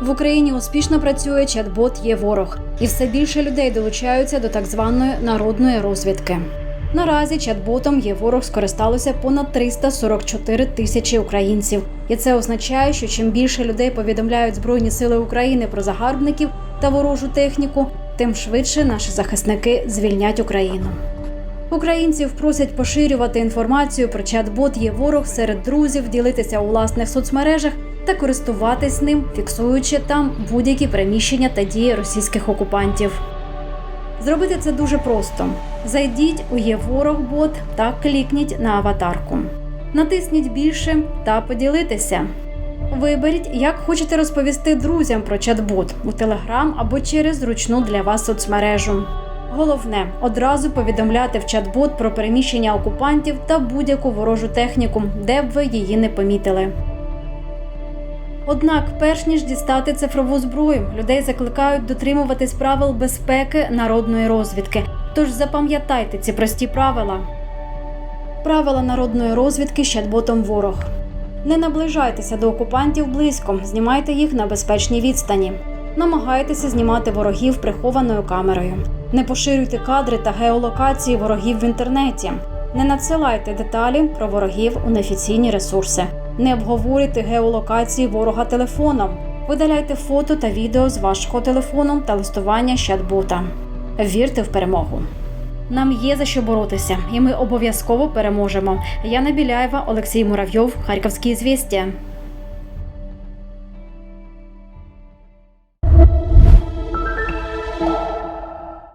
В Україні успішно працює чат-бот є ворог, і все більше людей долучаються до так званої народної розвідки. Наразі чат-ботом є ворог скористалося понад 344 тисячі українців, і це означає, що чим більше людей повідомляють Збройні Сили України про загарбників та ворожу техніку, тим швидше наші захисники звільнять Україну. Українців просять поширювати інформацію про чат-бот є ворог серед друзів, ділитися у власних соцмережах та користуватись ним, фіксуючи там будь-які приміщення та дії російських окупантів. Зробити це дуже просто: зайдіть у є ворог бот та клікніть на аватарку. Натисніть більше та поділитися. Виберіть, як хочете розповісти друзям про чат-бот у Телеграм або через зручну для вас соцмережу. Головне одразу повідомляти в чат-бот про переміщення окупантів та будь-яку ворожу техніку, де б ви її не помітили. Однак, перш ніж дістати цифрову зброю, людей закликають дотримуватись правил безпеки народної розвідки. Тож запам'ятайте ці прості правила. Правила народної розвідки з чат-ботом ворог. Не наближайтеся до окупантів близько, знімайте їх на безпечній відстані. Намагайтеся знімати ворогів прихованою камерою. Не поширюйте кадри та геолокації ворогів в інтернеті. Не надсилайте деталі про ворогів у неофіційні ресурси. Не обговорюйте геолокації ворога телефоном. Видаляйте фото та відео з вашого телефону та листування з чат-бота. Вірте в перемогу. Нам є за що боротися, і ми обов'язково переможемо. Яна Біляєва, Олексій Муравйов, Харківські звістя.